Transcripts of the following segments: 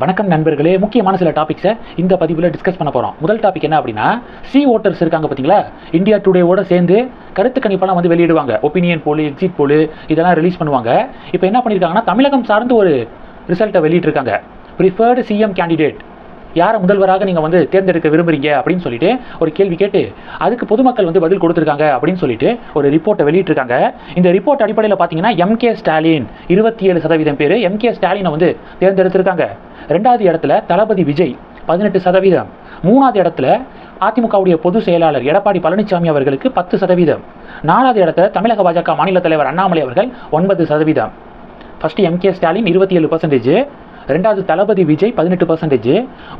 வணக்கம் நண்பர்களே. முக்கியமான சில டாபிக்ஸை இந்த பதிவில் டிஸ்கஸ் பண்ண போகிறோம் முதல் டாபிக் என்ன அப்படின்னா சி ஓட்டர்ஸ் இருக்காங்க பார்த்தீங்களா இந்தியா டுடேவோட சேர்ந்து கருத்து கணிப்பெல்லாம் வந்து வெளியிடுவாங்க. ஒப்பீனியன் போல் எக்ஸிட் போல் இதெல்லாம் ரிலீஸ் பண்ணுவாங்க. இப்போ என்ன பண்ணியிருக்காங்கன்னா தமிழகம் சார்ந்து ஒரு ரிசல்ட்டை வெளியிட்டிருக்காங்க. ப்ரிஃபர்டு சிஎம் கேண்டிடேட் யாரை முதல்வராக நீங்கள் வந்து தேர்ந்தெடுக்க விரும்புறீங்க அப்படின்னு சொல்லிட்டு ஒரு கேள்வி கேட்டு அதுக்கு பொதுமக்கள் வந்து பதில் கொடுத்துருக்காங்க அப்படின்னு சொல்லிட்டு ஒரு ரிப்போர்ட்டை வெளியிட்டிருக்காங்க. இந்த ரிப்போர்ட் அடிப்படையில் பார்த்தீங்கன்னா எம்கே ஸ்டாலின் இருபத்தி ஏழு சதவீதம் பேர் எம்கே ஸ்டாலினை வந்து தேர்ந்தெடுத்திருக்காங்க. ரெண்டாவது இடத்துல தளபதி விஜய் பதினெட்டு சதவீதம். மூணாவது இடத்துல அதிமுகவுடைய பொதுச் செயலாளர் எடப்பாடி பழனிசாமி அவர்களுக்கு பத்து சதவீதம். நாலாவது இடத்துல தமிழக பாஜக மாநில தலைவர் அண்ணாமலை அவர்கள் ஒன்பது சதவீதம். ஃபர்ஸ்ட் எம்கே ஸ்டாலின் இருபத்தி ஏழு பர்சன்டேஜ் ரெண்டாவது தளபதி விஜய் பதினெட்டு பர்சன்டேஜ்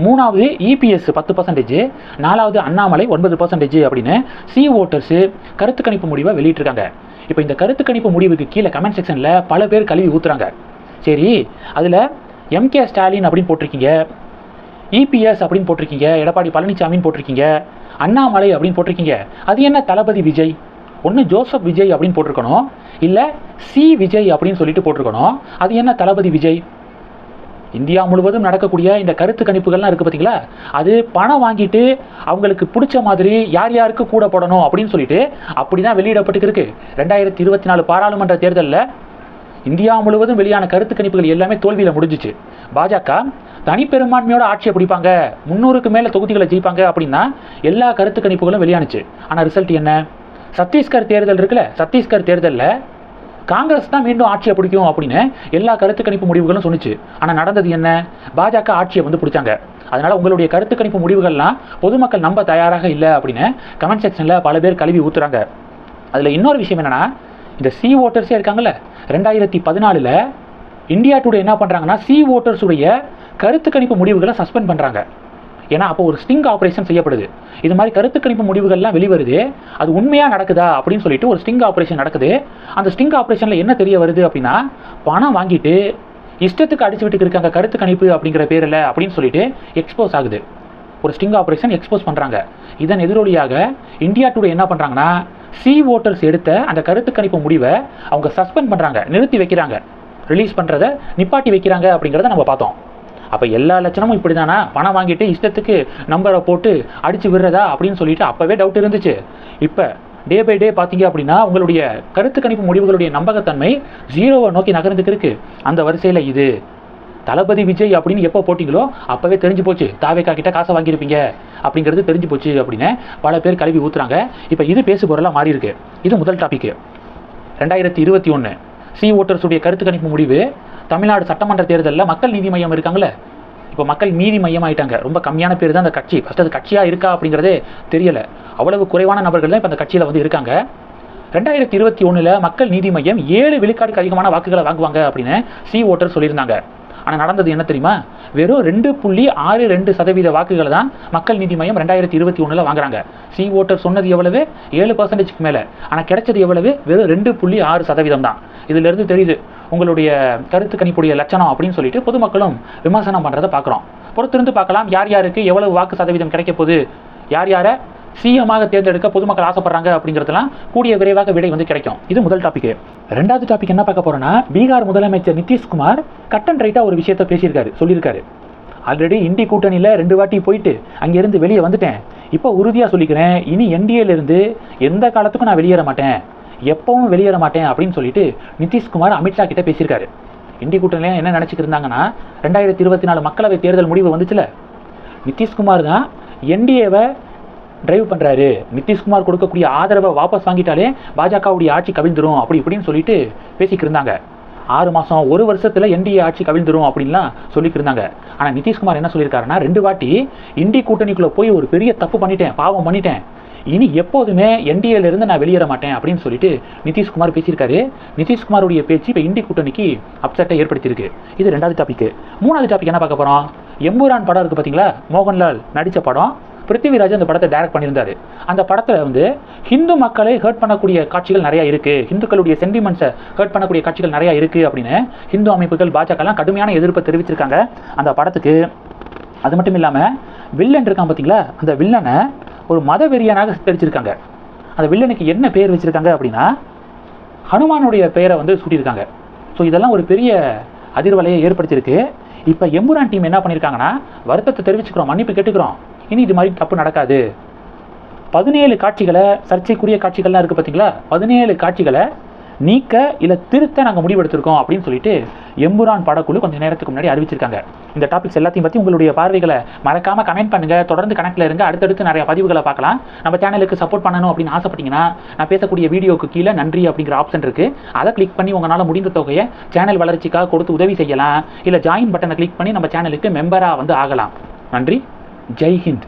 மூணாவது இபிஎஸ் பத்து பர்சன்டேஜ் நாலாவது அண்ணாமலை ஒன்பது பர்சன்டேஜ் அப்படின்னு சி ஓட்டர்ஸு கருத்து கணிப்பு முடிவை வெளியிட்டிருக்காங்க. இப்போ இந்த கருத்து கணிப்பு முடிவுக்கு கீழே கமெண்ட் செக்ஷனில் பல பேர் கழுவி ஊத்துறாங்க. சரி அதில் எம்கே ஸ்டாலின் அப்படின்னு போட்டிருக்கீங்க இபிஎஸ் அப்படின்னு போட்டிருக்கீங்க எடப்பாடி பழனிசாமின்னு போட்டிருக்கீங்க அண்ணாமலை அப்படின்னு போட்டிருக்கீங்க. அது என்ன தளபதி விஜய்? ஒன்று ஜோசப் விஜய் அப்படின்னு போட்டிருக்கணும். இல்லை சி விஜய் அப்படின்னு சொல்லிட்டு போட்டிருக்கணும். அது என்ன தளபதி விஜய்? இந்தியா முழுவதும் நடக்கக்கூடிய இந்த கருத்து கணிப்புகள்லாம் இருக்குது பார்த்தீங்களா அது பணம் வாங்கிட்டு அவங்களுக்கு பிடிச்ச மாதிரி யார் யாருக்கு கூட போடணும் அப்படின்னு சொல்லிட்டு அப்படி தான் வெளியிடப்பட்டு இருக்கு ரெண்டாயிரத்தி இருபத்தி நாலு பாராளுமன்ற தேர்தலில் இந்தியா முழுவதும் வெளியான கருத்து கணிப்புகள் எல்லாமே தோல்வியில் முடிஞ்சிச்சு. பாஜக தனிப்பெரும்பான்மையோட ஆட்சியை பிடிப்பாங்க. முந்நூறுக்கு மேலே தொகுதிகளை ஜெயிப்பாங்க அப்படின்னா எல்லா கருத்து கணிப்புகளும் வெளியானுச்சு. ஆனால் ரிசல்ட் என்ன? சத்தீஸ்கர் தேர்தல் இருக்குல்ல? சத்தீஸ்கர் தேர்தலில் காங்கிரஸ் தான் மீண்டும் ஆட்சியை பிடிக்கும் அப்படின்னு எல்லா கருத்து கணிப்பு முடிவுகளும் சொன்னிச்சு. ஆனால் நடந்தது என்ன? பாஜக ஆட்சியை வந்து பிடிச்சாங்க. அதனால் உங்களுடைய கருத்து கணிப்பு முடிவுகள்லாம் பொதுமக்கள் நம்ப தயாராக இல்லை அப்படின்னு கமெண்ட் செக்ஷனில் பல பேர் கழுவி ஊத்துறாங்க. அதில் இன்னொரு விஷயம் என்னன்னா இந்த சி ஓட்டர்ஸே இருக்காங்கல்ல ரெண்டாயிரத்தி பதினாலில் இந்தியா டுடே என்ன பண்ணுறாங்கன்னா சி ஓட்டர்ஸுடைய கருத்து கணிப்பு முடிவுகளை சஸ்பெண்ட் பண்ணுறாங்க ஏன்னா அப்போ ஒரு ஸ்டிங் ஆப்ரேஷன் செய்யப்படுது. இது மாதிரி கருத்து கணிப்பு முடிவுகள்லாம் வெளிவருது. அது உண்மையாக நடக்குதா அப்படின்னு சொல்லிட்டு ஒரு ஸ்டிங் ஆப்ரேஷன் நடக்குது. அந்த ஸ்டிங் ஆப்ரேஷனில் என்ன தெரிய வருது அப்படின்னா பணம் வாங்கிட்டு இஷ்டத்துக்கு அடிச்சு விட்டுக்கு இருக்காங்க கருத்து கணிப்பு அப்படிங்கிற பேரில் அப்படின்னு சொல்லிட்டு எக்ஸ்போஸ் ஆகுது. ஒரு ஸ்டிங் ஆப்ரேஷன் எக்ஸ்போஸ் பண்ணுறாங்க இதன் எதிரொலியாக இந்தியா டுடே என்ன பண்ணுறாங்கன்னா சி ஓட்டர்ஸ் எடுத்த அந்த கருத்து கணிப்பு முடிவை அவங்க சஸ்பெண்ட் பண்ணுறாங்க நிறுத்தி வைக்கிறாங்க. ரிலீஸ் பண்ணுறத நிப்பாட்டி வைக்கிறாங்க அப்படிங்கிறத நம்ம பார்த்தோம். அப்போ எல்லா லட்சணமும் இப்படி தானா பணம் வாங்கிட்டு இஷ்டத்துக்கு நம்பரை போட்டு அடிச்சு விடுறதா அப்படின்னு சொல்லிட்டு அப்போவே டவுட் இருந்துச்சு. இப்போ டே பை டே பார்த்தீங்க அப்படின்னா உங்களுடைய கருத்து கணிப்பு முடிவுகளுடைய நம்பகத்தன்மை ஜீரோவை நோக்கி நகர்ந்துக்கு இருக்கு. அந்த வரிசையில் இது. தளபதி விஜய் அப்படின்னு எப்போ போட்டிங்களோ அப்போவே தெரிஞ்சு போச்சு. தாவேக்கா கிட்ட காசை வாங்கியிருப்பீங்க அப்படிங்கிறது தெரிஞ்சு போச்சு அப்படின்னு பல பேர் கழுவி ஊத்துறாங்க. இப்போ இது பேசு பொருளாக மாறி இருக்கு. இது முதல் டாபிக் ரெண்டாயிரத்தி இருபத்தி ஒன்று சி ஓட்டர்ஸுடைய கருத்து கணிப்பு முடிவு தமிழ்நாடு சட்டமன்ற தேர்தலில் மக்கள் நீதி மையம் இருக்காங்களே இப்போ மக்கள் நீதி மையம் ஆயிட்டாங்க ரொம்ப கம்மியான பேர் தான் அந்த கட்சி. ஃபஸ்ட் அது கட்சியாக இருக்கா அப்படிங்கிறதே தெரியல. அவ்வளவு குறைவான நபர்கள் தான் இப்போ அந்த கட்சியில் வந்து இருக்காங்க. ரெண்டாயிரத்தி இருபத்தி ஒன்றில் மக்கள் நீதி மையம் ஏழு விழுக்காடுக்கு அதிகமான வாக்குகளை வாங்குவாங்க அப்படின்னு சி ஓட்டர் சொல்லியிருந்தாங்க. ஆனால் நடந்தது என்ன தெரியுமா? வெறும் ரெண்டு புள்ளி ஆறு ரெண்டு சதவீத வாக்குகளை தான் மக்கள் நீதி மையம் ரெண்டாயிரத்தி இருபத்தி ஒன்றில் வாங்குறாங்க. சி ஓட்டர் சொன்னது எவ்வளவு? ஏழு பர்சன்டேஜ்க்கு மேலே. ஆனால் கிடைச்சது எவ்வளவு? வெறும் ரெண்டு புள்ளி ஆறு சதவீதம் தான். இதிலிருந்து தெரியுது உங்களுடைய கருத்து கணிப்புடைய லட்சணம் அப்படின்னு சொல்லிட்டு பொதுமக்களும் விமர்சனம் பண்ணுறதை பார்க்குறோம். பொறுத்திருந்து பார்க்கலாம் யார் யாருக்கு எவ்வளவு வாக்கு சதவீதம் கிடைக்க போகுது? யார் யாரை? சிஎமாக தேர்ந்தெடுக்க பொதுமக்கள் ஆசைப்படுறாங்க அப்படிங்கிறதுலாம் கூடிய விரைவாக விடை வந்து கிடைக்கும். இது முதல் டாபிக் ரெண்டாவது டாபிக் என்ன பார்க்க போறோம்னா பீகார் முதலமைச்சர் நிதிஷ்குமார் கட் அண்ட் ரைட்டாக ஒரு விஷயத்த பேசியிருக்காரு சொல்லியிருக்காரு. ஆல்ரெடி இந்தி கூட்டணியில் ரெண்டு வாட்டி போயிட்டு அங்கேருந்து வெளியே வந்துட்டேன். இப்போ உறுதியாக சொல்லிக்கிறேன் இனி என்டிஏலேருந்து எந்த காலத்துக்கும் நான் வெளியேற மாட்டேன். எப்பவும் வெளியேற மாட்டேன் அப்படின்னு சொல்லிட்டு நிதிஷ்குமார் அமித்ஷா கிட்ட பேசியிருக்காரு. இந்தி கூட்டணியில் என்ன நினச்சிக்கிருந்தாங்கன்னா ரெண்டாயிரத்தி இருபத்தி நாலு மக்களவை தேர்தல் முடிவு வந்துச்சுல. நிதிஷ்குமார் தான் என்டிஏவை டிரைவ் பண்ணுறாரு நிதிஷ்குமார் கொடுக்கக்கூடிய ஆதரவை வாபஸ் வாங்கிட்டாலே பாஜகவுடைய ஆட்சி கவிழ்ந்துரும். அப்படி இப்படின்னு சொல்லிட்டு பேசிக்கிட்டு இருந்தாங்க ஆறு மாதம் ஒரு வருஷத்தில் என்டிஏ ஆட்சி கவிழ்ந்துரும் அப்படின்லாம் சொல்லிக்கிருந்தாங்க. இருந்தாங்க ஆனால் நிதிஷ்குமார் என்ன சொல்லியிருக்காருன்னா ரெண்டு வாட்டி இந்தி கூட்டணிக்குள்ளே போய் ஒரு பெரிய தப்பு பண்ணிட்டேன் பாவம் பண்ணிட்டேன். இனி எப்போதுமே என்டிஏலேருந்து நான் வெளியேற மாட்டேன் அப்படின்னு சொல்லிட்டு நிதிஷ்குமார் பேசியிருக்காரு. நிதிஷ்குமாருடைய பேச்சு இப்போ இந்தி கூட்டணிக்கு அப்செட்டை ஏற்படுத்தியிருக்கு. இது ரெண்டாவது டாபிக் மூணாவது டாபிக் என்ன பார்க்க போகிறோம் எம்பூரான் படம் இருக்குது பார்த்தீங்களா மோகன்லால் நடித்த படம். பிருத்திவிராஜ் அந்த படத்தை டைரக்ட் பண்ணியிருந்தாரு. அந்த படத்தில் வந்து ஹிந்து மக்களை ஹர்ட் பண்ணக்கூடிய காட்சிகள் நிறையா இருக்குது ஹிந்துக்களுடைய சென்டிமெண்ட்ஸை ஹர்ட் பண்ணக்கூடிய காட்சிகள் நிறையா இருக்குது அப்படின்னு ஹிந்து அமைப்புகள் பாஜகலாம் கடுமையான எதிர்ப்பை தெரிவிச்சிருக்காங்க. அந்த படத்துக்கு அது மட்டும் இல்லாமல் வில்லன் இருக்கான் பார்த்தீங்களா அந்த வில்லனை ஒரு மத வெறியனாக சித்தரிச்சிருக்காங்க. அந்த வில்லனுக்கு என்ன பெயர் வச்சுருக்காங்க அப்படின்னா ஹனுமானுடைய பெயரை வந்து சூட்டியிருக்காங்க. ஸோ இதெல்லாம் ஒரு பெரிய அதிர்வலையை ஏற்படுத்தியிருக்கு. இப்போ எம்புரான் டீம் என்ன பண்ணியிருக்காங்கன்னா வருத்தத்தை தெரிவிச்சுக்கிறோம் மன்னிப்பு கேட்டுக்கிறோம். இனி இது மாதிரி தப்பு நடக்காது. பதினேழு காட்சிகளை சர்ச்சைக்குரிய காட்சிகள்லாம் இருக்குது பார்த்தீங்களா பதினேழு காட்சிகளை நீக்க இல்லை திருத்த நாங்கள் முடிவெடுத்திருக்கோம் அப்படின்னு சொல்லிட்டு எம்புரான் படக்குழு கொஞ்சம் நேரத்துக்கு முன்னாடி அறிவிச்சிருக்காங்க. இந்த டாபிக்ஸ் எல்லாத்தையும் பற்றி உங்களுடைய பார்வைகளை மறக்காமல் கமெண்ட் பண்ணுங்கள் தொடர்ந்து கணக்கில் இருங்க. அடுத்தடுத்து நிறைய பதிவுகளை பார்க்கலாம். நம்ம சேனலுக்கு சப்போர்ட் பண்ணணும் அப்படின்னு ஆசைப்பட்டீங்கன்னா நான் பேசக்கூடிய வீடியோக்கு கீழே நன்றி அப்படிங்கிற ஆப்ஷன் இருக்குது அதை கிளிக் பண்ணி உங்களால் முடிந்த தொகையை சேனல் வளர்ச்சிக்காக கொடுத்து உதவி செய்யலாம். இல்லை ஜாயின் பட்டனை கிளிக் பண்ணி நம்ம சேனலுக்கு மெம்பராக வந்து ஆகலாம். நன்றி. ஜெய் ஹிந்த்